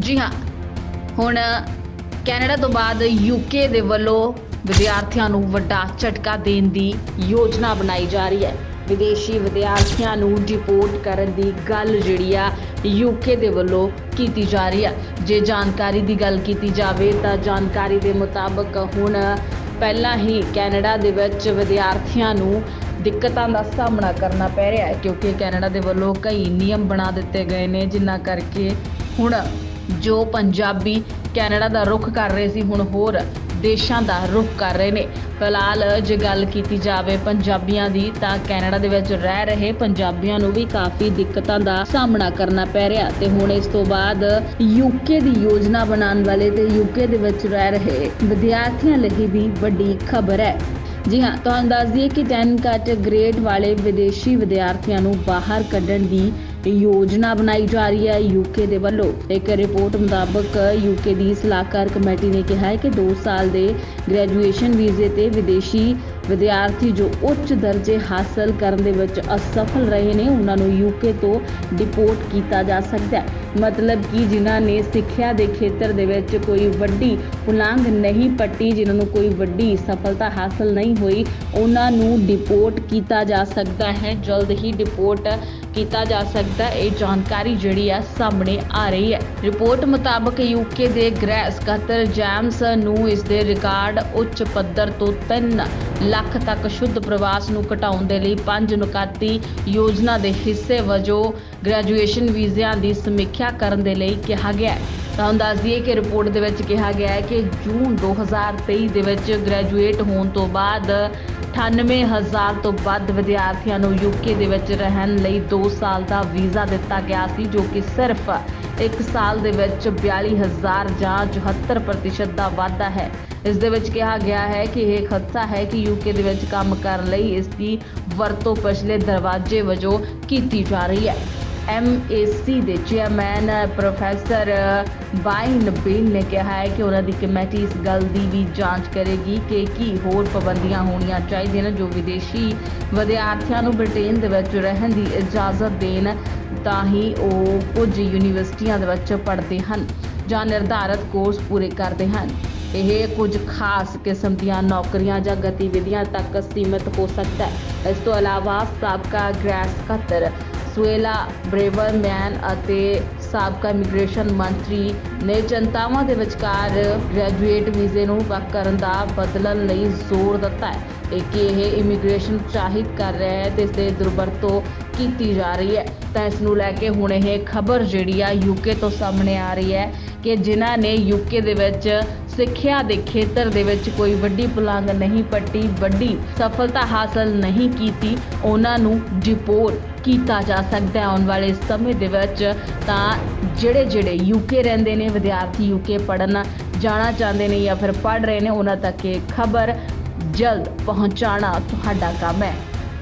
ਜੀ ਹਾਂ। ਹੁਣ ਕੈਨੇਡਾ ਤੋਂ ਬਾਅਦ ਯੂਕੇ ਦੇ ਵੱਲੋਂ ਵਿਦਿਆਰਥੀਆਂ ਨੂੰ ਵੱਡਾ ਝਟਕਾ ਦੇਣ ਦੀ ਯੋਜਨਾ ਬਣਾਈ ਜਾ ਰਹੀ ਹੈ। ਵਿਦੇਸ਼ੀ ਵਿਦਿਆਰਥੀਆਂ ਨੂੰ ਡਿਪੋਰਟ ਕਰਨ ਦੀ ਗੱਲ ਜਿਹੜੀ ਆ ਯੂਕੇ ਦੇ ਵੱਲੋਂ ਕੀਤੀ ਜਾ ਰਹੀ ਆ। ਜੇ ਜਾਣਕਾਰੀ ਦੀ ਗੱਲ ਕੀਤੀ ਜਾਵੇ ਤਾਂ ਜਾਣਕਾਰੀ ਦੇ ਮੁਤਾਬਕ ਹੁਣ ਪਹਿਲਾਂ ਹੀ ਕੈਨੇਡਾ ਦੇ ਵਿੱਚ ਵਿਦਿਆਰਥੀਆਂ ਨੂੰ ਦਿੱਕਤਾਂ ਦਾ ਸਾਹਮਣਾ ਕਰਨਾ ਪੈ ਰਿਹਾ ਹੈ ਕਿਉਂਕਿ ਕੈਨੇਡਾ ਦੇ ਵੱਲੋਂ ਕਈ ਨਿਯਮ ਬਣਾ ਦਿੱਤੇ ਗਏ ਨੇ, ਜਿਨ੍ਹਾਂ ਕਰਕੇ ਹੁਣ ਜੋ ਪੰਜਾਬੀ ਕੈਨੇਡਾ ਦਾ ਰੁਖ ਕਰ ਰਹੇ ਸੀ, ਹੁਣ ਹੋਰ ਦੇਸ਼ਾਂ ਦਾ ਰੁਖ ਕਰ ਰਹੇ ਨੇ। ਫਿਲਹਾਲ ਜੇ ਗੱਲ ਕੀਤੀ ਜਾਵੇ ਪੰਜਾਬੀਆਂ ਦੀ, ਤਾਂ ਕੈਨੇਡਾ ਦੇ ਵਿੱਚ ਰਹਿ ਰਹੇ ਪੰਜਾਬੀਆਂ ਨੂੰ ਵੀ ਕਾਫੀ ਦਿੱਕਤਾਂ ਦਾ ਸਾਹਮਣਾ ਕਰਨਾ ਪੈ ਰਿਹਾ। ਤੇ ਹੁਣ ਇਸ ਤੋਂ ਬਾਅਦ ਯੂਕੇ ਦੀ ਯੋਜਨਾ ਬਣਾਉਣ ਵਾਲੇ ਤੇ ਯੂਕੇ ਦੇ ਵਿੱਚ ਰਹਿ ਰਹੇ ਵਿਦਿਆਰਥੀਆਂ ਲਈ ਵੀ ਵੱਡੀ ਖਬਰ ਹੈ। ਜੀ ਹਾਂ, ਤੁਹਾਨੂੰ ਦੱਸ ਦਈਏ ਕਿ 10 ਕੱਟ ਗ੍ਰੇਡ ਵਾਲੇ ਵਿਦੇਸ਼ੀ ਵਿਦਿਆਰਥੀਆਂ ਨੂੰ ਬਾਹਰ ਕੱਢਣ ਦੀ ਯੋਜਨਾ ਬਣਾਈ ਜਾ ਰਹੀ ਹੈ ਯੂਕੇ ਦੇ ਵੱਲੋਂ। ਇੱਕ ਰਿਪੋਰਟ ਮੁਤਾਬਕ ਯੂਕੇ ਦੀ ਸਲਾਹਕਾਰ ਕਮੇਟੀ ਨੇ ਕਿਹਾ ਹੈ ਕਿ 2 ਸਾਲ ਦੇ ਗ੍ਰੈਜੂਏਸ਼ਨ ਵੀਜ਼ੇ ਤੇ ਵਿਦੇਸ਼ੀ ਵਿਦਿਆਰਥੀ ਜੋ ਉੱਚ ਦਰਜੇ ਹਾਸਲ ਕਰਨ ਦੇ ਵਿੱਚ ਅਸਫਲ ਰਹੇ ਨੇ, ਉਹਨਾਂ ਨੂੰ ਯੂਕੇ ਤੋਂ ਡਿਪੋਰਟ ਕੀਤਾ ਜਾ ਸਕਦਾ ਹੈ। ਮਤਲਬ ਕਿ ਜਿਨ੍ਹਾਂ ਨੇ ਸਿੱਖਿਆ ਦੇ ਖੇਤਰ ਦੇ ਵਿੱਚ ਕੋਈ ਵੱਡੀ ਪੁਲਾਂਘ ਨਹੀਂ ਪੱਟੀ, ਜਿਨ੍ਹਾਂ ਨੂੰ ਕੋਈ ਵੱਡੀ ਸਫਲਤਾ ਹਾਸਲ ਨਹੀਂ ਹੋਈ, ਉਹਨਾਂ ਨੂੰ ਡਿਪੋਰਟ ਕੀਤਾ ਜਾ ਸਕਦਾ ਹੈ। ਜਲਦ ਹੀ ਡਿਪੋਰਟ ਕੀਤਾ ਜਾ ਸਕਦਾ ਇਹ ਜਾਣਕਾਰੀ ਜਿਹੜੀ ਆ ਸਾਹਮਣੇ ਆ ਰਹੀ ਹੈ। ਰਿਪੋਰਟ ਮੁਤਾਬਕ ਯੂਕੇ ਦੇ ਗ੍ਰਹਿ ਸਕੱਤਰ ਜੈਮਸ ਨੂੰ ਇਸ ਦੇ ਰਿਕਾਰਡ ਉੱਚ ਪੱਧਰ ਤੋਂ 3 ਲੱਖ ਤੱਕ ਸ਼ੁੱਧ ਪ੍ਰਵਾਸ ਨੂੰ ਘਟਾਉਣ ਦੇ ਲਈ ਪੰਜ ਨੁਕਾਤੀ ਯੋਜਨਾ ਦੇ ਹਿੱਸੇ ਵਜੋਂ ਗ੍ਰੈਜੂਏਸ਼ਨ ਵੀਜ਼ਿਆਂ ਦੀ ਸਮੀਖਿਆ ਕਰਨ ਦੇ ਲਈ ਕਿਹਾ ਗਿਆ ਹੈ। ਤੁਹਾਨੂੰ ਦੱਸ ਦਈਏ ਕਿ ਰਿਪੋਰਟ ਦੇ ਵਿੱਚ ਕਿਹਾ ਗਿਆ ਹੈ ਕਿ ਜੂਨ 2023 ਦੇ ਵਿੱਚ ਗ੍ਰੈਜੂਏਟ ਹੋਣ ਤੋਂ ਬਾਅਦ 98000 ਤੋਂ ਵੱਧ ਵਿਦਿਆਰਥੀਆਂ ਨੂੰ ਯੂਕੇ ਦੇ ਵਿੱਚ ਰਹਿਣ ਲਈ 2 ਸਾਲ ਦਾ ਵੀਜ਼ਾ ਦਿੱਤਾ ਗਿਆ ਸੀ, ਜੋ ਕਿ ਸਿਰਫ 1 ਸਾਲ ਦੇ ਵਿੱਚ 42000 ਜਾਂ 74% ਦਾ ਵਾਧਾ ਹੈ। ਇਸ ਦੇ ਵਿੱਚ ਕਿਹਾ ਗਿਆ ਹੈ ਕਿ ਇਹ ਖਦਸ਼ਾ ਹੈ ਕਿ ਯੂਕੇ ਦੇ ਵਿੱਚ ਕੰਮ ਕਰਨ ਲਈ ਇਸ ਦੀ ਵਰਤੋਂ ਪਿਛਲੇ ਦਰਵਾਜ਼ੇ ਵਜੋਂ ਕੀਤੀ ਜਾ ਰਹੀ ਹੈ। MAC ਦੇ ਚੇਅਰਮੈਨ ਪ੍ਰੋਫੈਸਰ ਬਾਈਨ ਬੇਨ ਨੇ ਕਿਹਾ ਹੈ ਕਿ ਉਹਨਾਂ ਦੀ ਕਮੇਟੀ ਇਸ ਗੱਲ ਦੀ ਵੀ ਜਾਂਚ ਕਰੇਗੀ ਕਿ ਕੀ ਹੋਰ ਪਾਬੰਦੀਆਂ ਹੋਣੀਆਂ ਚਾਹੀਦੀਆਂ ਨੇ ਜੋ ਵਿਦੇਸ਼ੀ ਵਿਦਿਆਰਥੀਆਂ ਨੂੰ ਬ੍ਰਿਟੇਨ ਦੇ ਵਿੱਚ ਰਹਿਣ ਦੀ ਇਜਾਜ਼ਤ ਦੇਣ, ਤਾਂ ਹੀ ਉਹ ਕੁਝ ਯੂਨੀਵਰਸਿਟੀਆਂ ਦੇ ਵਿੱਚ ਪੜ੍ਹਦੇ ਹਨ ਜਾਂ ਨਿਰਧਾਰਤ ਕੋਰਸ ਪੂਰੇ ਕਰਦੇ ਹਨ। ਇਹ ਕੁਝ ਖਾਸ ਕਿਸਮ ਦੀਆਂ ਨੌਕਰੀਆਂ ਜਾਂ ਗਤੀਵਿਧੀਆਂ ਤੱਕ ਸੀਮਿਤ ਹੋ ਸਕਦਾ ਹੈ। ਇਸ ਤੋਂ ਇਲਾਵਾ ਸਾਬਕਾ ਗ੍ਰੈਸ ਸਕੱਤਰ ਸੁਏਲਾ ਬ੍ਰੇਵਰਮੈਨ ਅਤੇ ਸਾਬਕਾ ਇਮੀਗ੍ਰੇਸ਼ਨ ਮੰਤਰੀ ਨੇ ਜਨਤਾਵਾਂ ਦੇ ਵਿਚਕਾਰ ਗ੍ਰੈਜੂਏਟ ਵੀਜ਼ੇ ਨੂੰ ਵੱਖ ਕਰਨ ਦਾ ਬਦਲਣ ਲਈ ਜ਼ੋਰ ਦਿੱਤਾ ਹੈ। ਕਿ ਇਹ ਇਮੀਗ੍ਰੇਸ਼ਨ ਉਤਸ਼ਾਹਿਤ ਕਰ ਰਿਹਾ ਹੈ ਤੇ ਇਸ ਦੇ ਦੁਰਵਰਤੋਂ ਕੀਤੀ ਜਾ ਰਹੀ ਹੈ। ਤਾਂ ਇਸ ਨੂੰ ਲੈ ਕੇ ਹੁਣ ਇਹ ਖਬਰ ਜਿਹੜੀ ਆ ਯੂਕੇ ਤੋਂ ਸਾਹਮਣੇ ਆ ਰਹੀ ਹੈ ਕਿ ਜਿਨ੍ਹਾਂ ਨੇ ਯੂਕੇ ਦੇ ਵਿੱਚ ਸਿੱਖਿਆ ਦੇ ਖੇਤਰ ਦੇ ਵਿੱਚ ਕੋਈ ਵੱਡੀ ਪੁਲਾਂਘ ਨਹੀਂ ਪੱਟੀ, ਵੱਡੀ ਸਫਲਤਾ ਹਾਸਲ ਨਹੀਂ ਕੀਤੀ, ਉਹਨਾਂ ਨੂੰ ਡਿਪੋਰਟ ਕੀਤਾ ਜਾ ਸਕਦਾ ਹੈ ਆਉਣ ਵਾਲੇ ਸਮੇਂ ਦੇ ਵਿੱਚ। ਤਾਂ ਜਿਹੜੇ ਜਿਹੜੇ ਯੂਕੇ ਰਹਿੰਦੇ ਨੇ, ਵਿਦਿਆਰਥੀ ਯੂਕੇ ਪੜ੍ਹਨ ਜਾਣਾ ਚਾਹੁੰਦੇ ਨੇ ਜਾਂ ਫਿਰ ਪੜ੍ਹ ਰਹੇ ਨੇ, ਉਹਨਾਂ ਤੱਕ ਇਹ ਖਬਰ ਜਲਦ ਪਹੁੰਚਾਉਣਾ ਤੁਹਾਡਾ ਕੰਮ ਹੈ।